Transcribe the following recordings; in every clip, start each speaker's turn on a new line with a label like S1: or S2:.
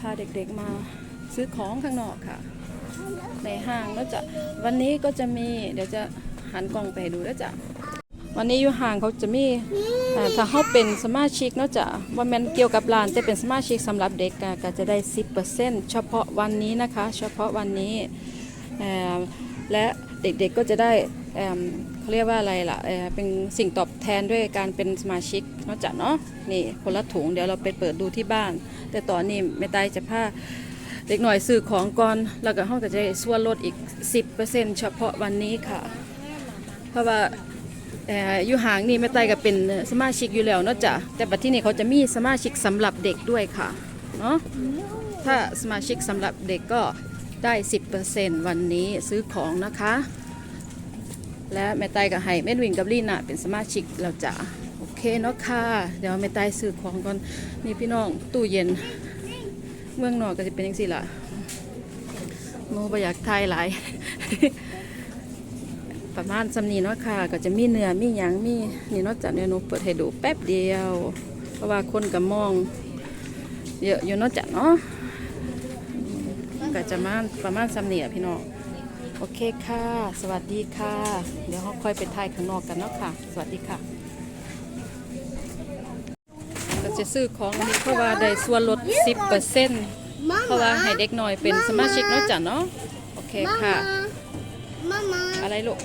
S1: พาเด็กๆมาซื้อของข้างนอกค่ะ ในห้างแล้วจะวันนี้ก็จะมีเดี๋ยวจะหันกล้องไปดูแล้วจ้ะวันนี้อยู่ห้างเขาจะมีถ้าเขาเป็นสมาชิกเนาะจ้ะว่าแมันเกี่ยวกับร้านแต่เป็นสมาชิกสำหรับเด็กก็จะได้ 10%เฉพาะวันนี้นะคะ เฉพาะวันนี้และ เด็กๆก็จะได้เขาเรียกว่าอะไรล่ะเป็นสิ่งตอบแทนด้วยการเป็นสมาชิกนาะจ้ะเนาะนี่คนละถุงเดี๋ยวเราไปเปิดดูที่บ้าน แต่ตอนนี้แม่ตายจะพาเด็กหน่อยซื้อของก่อนแล้วก็ห้องก็จะส่วนลดอีก 10%เฉพาะวันนี้ค่ะ เพราะว่าอยู่ห่างนี่แม่ไตก็เป็นสมาชิกอยู่แล้วเนาะจ้ะแต่บัดที่นี่เขาจะมีสมาชิกสำหรับเด็กด้วยค่ะเนาะถ้าสมาชิกสำหรับเด็กก็ ได้ 10%วันนี้ซื้อของนะคะ และแม่ไตก็ให้แม่วินกับลีน่ะเป็นสมาชิกแล้วจ้ะโอเคเนาะค่ะ เดี๋ยวแม่ไตซื้อของก่อนนี่พี่น้องตู้เย็น เมืองนอกก็จะเป็นยังสิล่ะโมบอยากทายหลาย ประมาณสำนีเนาะค่ะ ก็จะมีเนื้อมีหยังมีนี่นอกจากเนื้อหนูเปิดให้ดูแป๊บเดียว เพราะว่าคนก็มอง เยอะอยู่นอกจากเนาะ ก็จะมาประมาณสำนีอะพี่น้องโอเคค่ะ สวัสดีค่ะ เดี๋ยวเราค่อยไปถ่ายข้างนอกกันเนาะค่ะ สวัสดีค่ะ ก็จะซื้อของอันนี้เพราะว่าได้ส่วนลด 10%เพราะว่าให้เด็กหน่อยเป็นสมาชิกเนาะจ้ะเนาะโอเคค่ะ
S2: Mama,
S1: อะไรลูก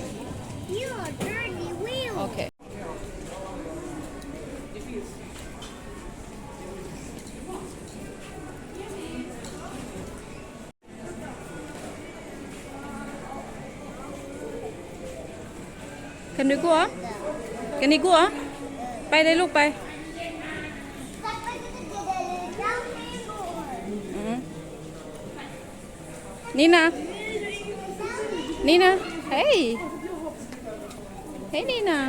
S2: you're dirty wheel.
S1: โ Kan du gå? Kan ni gå? ไปเลยลูกไปนี่นะนี่นะเฮ้ยเฮ้ยนี่นะ